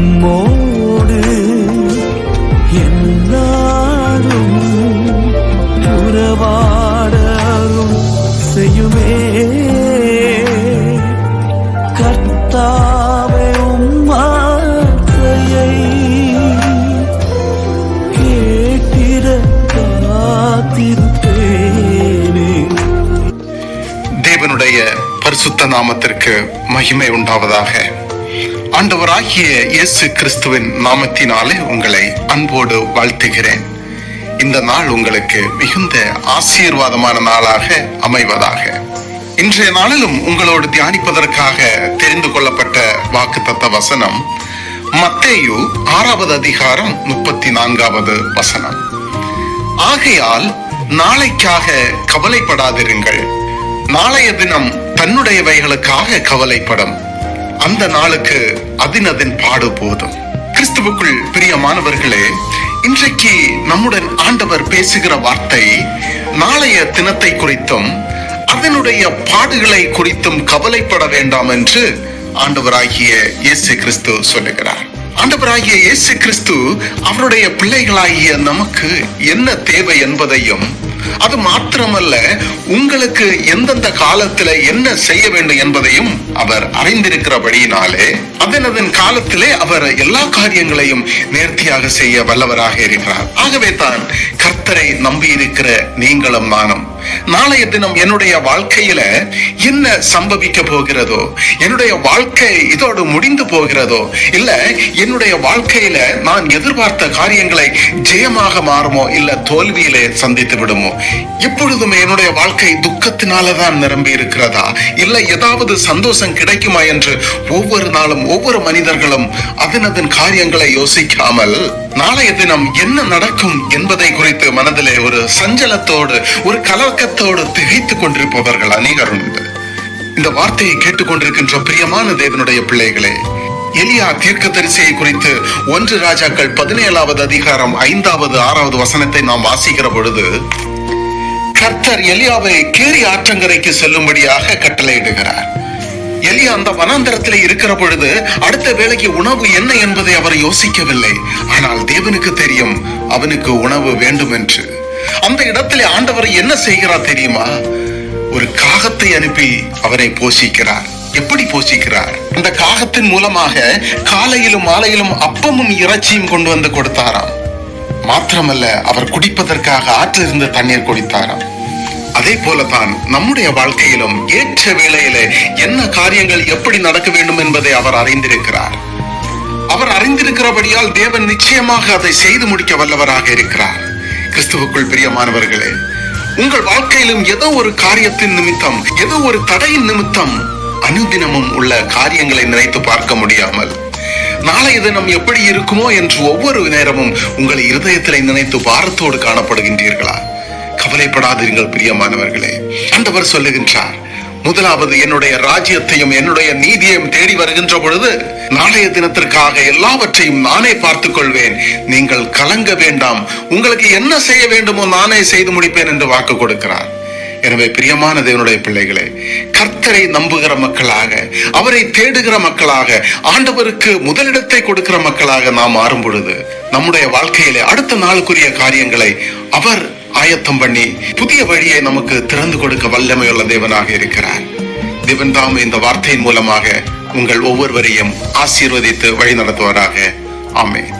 உம்மோடு என்னாலும் உறவாடலும் செய்யுமே. கர்த்தாவே உம்மாசையை கேட்டிட காத்திருப்பேனே தேவனுடைய பரிசுத்த நாமத்திற்கு மகிமை உண்டாவதாக. ஆண்டவராகிய இயேசு கிறிஸ்துவின் நாமத்தினாலே உங்களை அன்போடு வாழ்த்துகிறேன். இந்த நாள் உங்களுக்கு மிகுந்த ஆசீர்வாதமான நாளாக அமைவதாக. இன்றைய நாளிலும் உங்களோடு தியானிப்பதற்காக தெரிந்து கொள்ளப்பட்ட வாக்குத்தத்த வசனம் மத்தேயு ஆறாவது அதிகாரம் முப்பத்தி நான்காவது வசனம். ஆகையால் நாளைக்காக கவலைப்படாதிருங்கள். நாளைய தினம் தன்னுடையவைகளுக்காக கவலைப்படும். அந்த நாளுக்கு அதினதின் பாடு போதும். கிறிஸ்துவுக்குள் பிரியமானவர்களே இன்றைக்கு நம்முடன் ஆண்டவர் பேசுகிற வார்த்தை நாளைய தினத்தை குறித்தும் அதனுடைய பாடுகளை குறித்தும் கவலைப்பட வேண்டாம் என்று ஆண்டவராகிய இயேசு கிறிஸ்து சொல்லுகிறார். ஆண்டவராகிய இயேசு கிறிஸ்து அவருடைய பிள்ளைகளாகிய நமக்கு என்ன தேவை என்பதையும் அது மாத்திரமல்ல உங்களுக்கு எந்தெந்த காலத்துல என்ன செய்ய வேண்டும் என்பதையும் அவர் அறிந்திருக்கிறபடியினாலே அதன் அதன் காலத்திலே அவர் எல்லா காரியங்களையும் நேர்த்தியாக செய்ய வல்லவராக இருக்கிறார். ஆகவே தான் கர்த்தரை நம்பி இருக்கிற நீங்களும் நானும். நாளைய தினம் என்னுடைய வாழ்க்கையில என்ன சம்பவிக்க போகிறதோ என்னுடைய வாழ்க்கை இதோடு முடிந்து போகிறதோ இல்ல என்னுடைய வாழ்க்கையில நான் எதிர்பார்த்த காரியங்களை ஜெயமாக மாறுமோ இல்ல தோல்வியிலே சந்தித்து விடுமோ? எப்பொழுதுமே என்னுடைய வாழ்க்கை துக்கத்தினாலதான் நிரம்பி இருக்கிறதா? இல்ல ஏதாவது சந்தோஷம் கிடைக்குமா என்று ஒவ்வொரு நாளும் ஒவ்வொரு மனிதர்களும் அதன் அதன் காரியங்களை யோசிக்காமல் நாளைய தினம் என்ன நடக்கும் என்பதை குறித்து மனதிலே ஒரு சஞ்சலத்தோடு ஒரு கலக்கத்தோடு திகைத்துக் கொண்டிருப்பவர்கள் அநேகர் உண்டு. இந்த வார்த்தையை கேட்டுக்கொண்டிருக்கின்ற பிரியமான தேவனுடைய பிள்ளைகளே எலியா தீர்க்க தரிசையை குறித்து ஒன்று ராஜாக்கள் பதினேழாவது அதிகாரம் ஐந்தாவது ஆறாவது வசனத்தை நாம் வாசிக்கிற பொழுது கர்த்தர் எலியாவை கேரி ஆற்றங்கரைக்கு செல்லும்படியாக கட்டளையிடுகிறார். எலி அந்த வனாந்தரத்தில் இருக்கிற பொழுது அடுத்த வேளைக்கு உணவு என்ன என்பதை அவர் யோசிக்கவில்லை. ஆனால் தேவனுக்கு தெரியும் அவனுக்கு உணவு வேண்டும் என்று அந்த இடத்திலே ஆண்டவர் என்ன செய்கிறார் தெரியுமா? ஒரு காகத்தை அனுப்பி அவரை போஷிக்கிறார். எப்படி போஷிக்கிறார்? அந்த காகத்தின் மூலமாக காலையிலும் மாலையிலும் அப்பமும் இறைச்சியும் கொண்டு வந்து கொடுத்தாராம். மாத்திரமல்ல அவர் குடிப்பதற்காக ஆற்றிலிருந்து தண்ணீர் குடித்தாராம். அதே போலதான் நம்முடைய வாழ்க்கையிலும் ஏற்ற வேளையில என்ன காரியங்கள் எப்படி நடக்க வேண்டும் என்பதை அவர் அறிந்திருக்கிறார். அவர் அறிந்திருக்கிறபடியால் தேவன் நிச்சயமாக அதை செய்து முடிக்க வல்லவராக இருக்கிறார். கிறிஸ்துவுக்குள் பிரியமானவர்களே உங்கள் வாழ்க்கையிலும் ஏதோ ஒரு காரியத்தின் நிமித்தம் ஏதோ ஒரு தடையின் நிமித்தம் அனுதினமும் உள்ள காரியங்களை நினைத்து பார்க்க முடியாமல் நாளைய தினம் எப்படி இருக்குமோ என்று ஒவ்வொரு நேரமும் உங்களை இருதயத்திலே நினைத்து பாரத்தோடு காணப்படுகின்றீர்களா? கவலைப்படாதீர்கள் பிரியமானவர்களே. ஆண்டவர் சொல்லுகின்றார் முதலாவது என்னுடைய ராஜ்யத்தையும் என்னுடைய நீதியையும் தேடி வருகின்ற பொழுது நாளைய தினத்திற்காக எல்லாவற்றையும் நானே பார்த்துக் கொள்வேன். நீங்கள் கலங்க வேண்டாம். உங்களுக்கு என்ன செய்ய வேண்டுமோ நானே செய்து முடிப்பேன் என்று வாக்கு கொடுக்கிறார். எனவே பிரியமான தேவனுடைய பிள்ளைகளே கர்த்தரை நம்புகிற மக்களாக அவரை தேடுகிற மக்களாக ஆண்டவருக்கு முதலிடத்தை கொடுக்கிற மக்களாக நாம் மாறும் பொழுது நம்முடைய வாழ்க்கையிலே அடுத்த நாளுக்குரிய காரியங்களை அவர் ஆயத்தம் பண்ணி புதிய வழியை நமக்கு திறந்து கொடுக்க வல்லமையுள்ள தேவனாக இருக்கிறார். தேவன் தாம் இந்த வார்த்தையின் மூலமாக உங்கள் ஒவ்வொருவரையும் ஆசீர்வதித்து வழி நடத்துவாராக ஆமென்.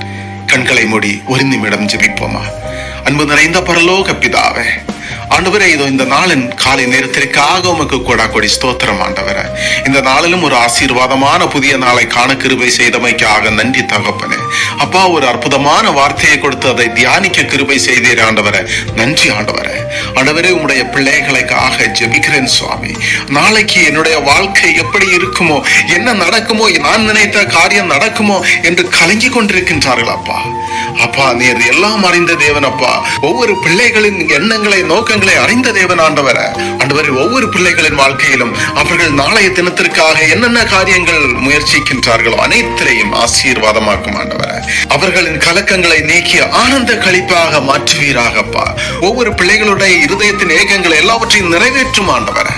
கண்களை மூடி ஒரு நிமிடம் ஜெபிப்போமா? அன்பு நிறைந்த பரலோக பிதாவே ஆண்டவரே இதோ இந்த நாளின் காலை நேரத்திற்காக உமக்கு கூட கொடி ஸ்தோத்திரம் ஆண்டவரே. இந்த நாளிலும் ஒரு ஆசீர்வாதமான புதிய நாளை காண கிருபை செய்தமைக்காக நன்றி தகப்பனே. அப்பா ஒரு அற்புதமான வார்த்தையை கொடுத்து அதை தியானிக்க கிருபை செய்தீர் ஆண்டவரே. நன்றி ஆண்டவரே. ஆண்டவரே உம்முடைய பிள்ளைகளுக்காக ஜெபிக்கிறேன் சுவாமி. நாளைக்கு என்னுடைய வாழ்க்கை எப்படி இருக்குமோ என்ன நடக்குமோ நான் நினைத்த காரியம் நடக்குமோ என்று கலங்கி கொண்டிருக்கின்றார்கள் அப்பா. அப்பா நீர் எல்லாம் அறிந்த தேவன் அப்பா ஒவ்வொரு பிள்ளைகளின் எண்ணங்களை நோக்கங்களை அறிந்த தேவன் ஆண்டவர. ஆண்டவர் ஒவ்வொரு பிள்ளைகளின் வாழ்க்கையிலும் அவர்கள் நாளைய தினத்திற்காக என்னென்ன காரியங்கள் முயற்சிக்கின்றார்களோ அனைத்திலையும் ஆசீர்வாதமாக்கும் ஆண்டவர. அவர்களின் கலக்கங்களை நீக்கி ஆனந்த கழிப்பாக மாற்றுவீராகப்பா. ஒவ்வொரு பிள்ளைகளுடைய இருதயத்தின் ஏகங்களை எல்லாவற்றையும் நிறைவேற்றும் ஆண்டவர.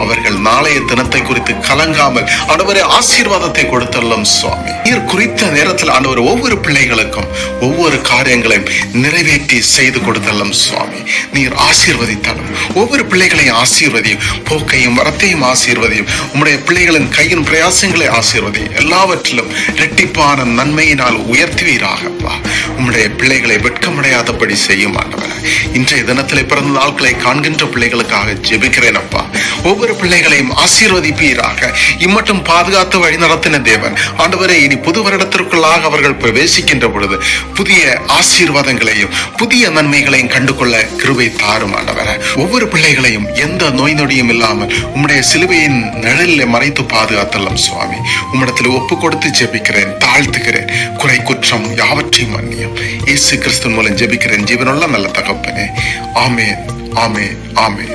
அவர்கள் நாளைய தினத்தை குறித்து கலங்காமல் ஆண்டவரே ஆசீர்வாதத்தை கொடுத்தள்ளும் சுவாமி. நீர் குறித்த நேரத்தில் ஆண்டவர் ஒவ்வொரு பிள்ளைகளுக்கும் ஒவ்வொரு காரியங்களையும் நிறைவேற்றி செய்து கொடுத்தள்ளும் சுவாமி. நீர் ஆசீர்வதித்தாலும் ஒவ்வொரு பிள்ளைகளையும் ஆசீர்வதியும் போக்கையும் வரத்தையும் ஆசீர்வதியும் உம்முடைய பிள்ளைகளின் கையின் பிரயாசங்களை ஆசீர்வதியும். எல்லாவற்றிலும் இரட்டிப்பான நன்மையினால் உயர்த்துவீராகப்பா. உம்முடைய பிள்ளைகளை வெட்கமடையாதபடி செய்யும் ஆண்டவர். இன்றைய தினத்திலே பிறந்த நாட்களை காண்கின்ற பிள்ளைகளுக்காக ஜெபிக்கிறேன் அப்பா ஒவ்வொரு பிள்ளைகளையும் ஆசீர்வதிப்பீராக. இம்மட்டும் பாதுகாத்து வழி நடத்தின தேவன். ஆண்டவரை இனி புது வருடத்திற்குள்ளாக அவர்கள் பிரவேசிக்கின்ற பொழுது புதிய ஆசீர்வாதங்களையும் புதிய நன்மைகளையும் கண்டுகொள்ள கிருபை தாரும் ஆண்டவர. ஒவ்வொரு பிள்ளைகளையும் எந்த நோய் நொடியும் இல்லாமல் உம்முடைய சிலுவையின் நிழலில் மறைத்து பாதுகாத்தலாம் சுவாமி. உம்மிடத்தில் ஒப்பு கொடுத்து ஜெபிக்கிறேன் தாழ்த்துகிறேன். குறை குற்றம் யாவற்றையும் மன்னியும். இயேசு கிறிஸ்து மூலம் ஜெபிக்கிறேன். ஜீவனுள்ள நல்ல தகப்பனே. ஆமே ஆமே ஆமே